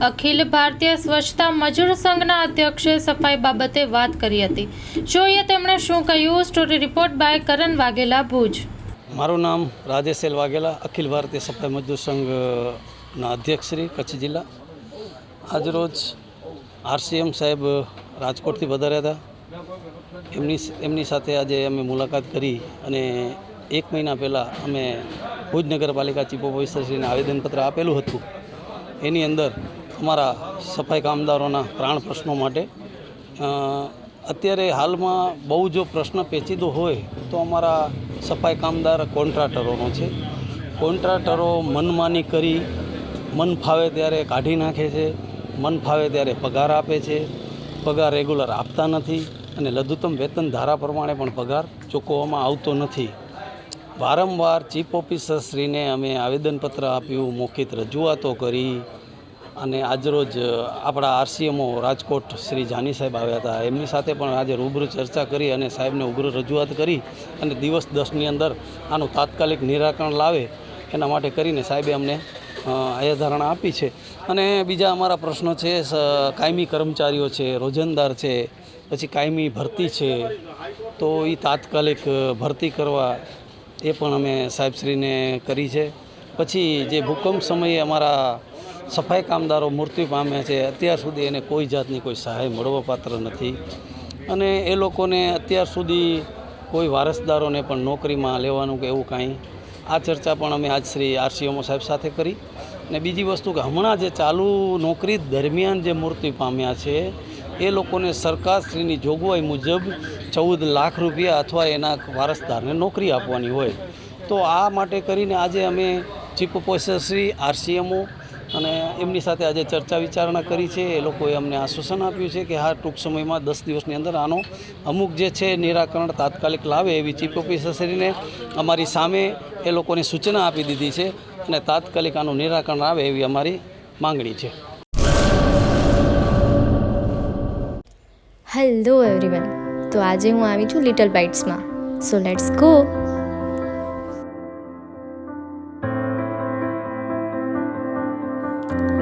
અખિલ ભારતીય સ્વચ્છતા મજૂર સંઘના અધ્યક્ષે સફાઈ બાબતે વાત કરી હતી. જોઈએ તેમણે શું કહ્યું? Story report by Karan Vaghela, Bhuj. મારું નામ રાજેશેલ વાઘેલા, અખિલ ભારતીય સફાઈ મજૂર સંઘના અધ્યક્ષ શ્રી કચ્છ જિલ્લા. આજરોજ આરસીએમ સાહેબ રાજકોટથી વધાર્યા હતા. એમની એમની સાથે આજે અમે મુલાકાત કરી અને એક મહિના પહેલાં અમે ભુજ નગરપાલિકા ચીફ ઓફિસરશ્રીને આવેદનપત્ર આપેલું હતું. એની અંદર અમારા સફાઈ કામદારોના પ્રાણ પ્રશ્નો માટે. અત્યારે હાલમાં બહુ જો પ્રશ્ન પેચીદો હોય તો અમારા સફાઈ કામદાર કોન્ટ્રાક્ટરોનો છે. કોન્ટ્રાક્ટરો મનમાની કરી, મન ફાવે ત્યારે કાઢી નાખે છે, મન ફાવે ત્યારે પગાર આપે છે. પગાર રેગ્યુલર આપતા નથી અને લઘુત્તમ વેતન ધારા પ્રમાણે પણ પગાર ચૂકવવામાં આવતો નથી. વારંવાર ચીફ ઓફિસરશ્રીને અમે આવેદનપત્ર આપ્યું, મોખિત રજૂઆતો કરી અને આજરોજ આપણા આરસીએમઓ રાજકોટ શ્રી જાની સાહેબ આવ્યા હતા. એમની સાથે પણ આજે રૂબરૂ ચર્ચા કરી અને સાહેબને ઉગ્ર રજૂઆત કરી અને દિવસ દસની અંદર આનું તાત્કાલિક નિરાકરણ લાવે એના માટે કરીને સાહેબે અમને અ, આયાધારણા આપી છે. અને બીજા અમારા પ્રશ્નો છે કાયમી કર્મચારીઓ છે રોજંદાર છે પછી કાયમી ભરતી છે તો એ તાત્કાલિક ભરતી કરવા એ પણ અમે સાહેબશ્રીને કરી છે. પછી જે ભૂકંપ સમયે અમારા સફાઈ કામદારો મૃત્યુ પામ્યા છે. અત્યાર સુધી એને કોઈ જાતની કોઈ સહાય મળવા પાત્ર નથી. અને એ લોકોને અત્યાર સુધી કોઈ વારસદારોને પણ નોકરીમાં લેવાનું કે એવું કાંઈ, આ ચર્ચા પણ અમે આજ શ્રી આરસીએમઓ સાહેબ સાથે કરી. અને બીજી વસ્તુ કે હમણાં જે ચાલુ નોકરી દરમિયાન જે મૃત્યુ પામ્યા છે, એ લોકોને સરકારશ્રીની જોગવાઈ મુજબ ચૌદ લાખ રૂપિયા અથવા એના વારસદારને નોકરી આપવાની હોય. તો આ માટે કરીને આજે અમે ચીફ ઓફિસર શ્રી આરસીએમઓ અને એમની સાથે આજે ચર્ચા વિચારણા કરી છે. એ લોકોએ અમને આશ્વાસન આપ્યું છે કે હા, ટૂંક સમયમાં દસ દિવસની અંદર આનો અમુક જે છે નિરાકરણ તાત્કાલિક લાવે એવી ચીફ ઓફિસરશ્રીને અમારી સામે એ લોકોને સૂચના આપી દીધી છે અને તાત્કાલિક આનું નિરાકરણ આવે એવી અમારી માંગણી છે. હેલો એવરીવન તો આજે હું આવી છું લિટલ બાઇટ્સમાં સો લેટ્સ ગો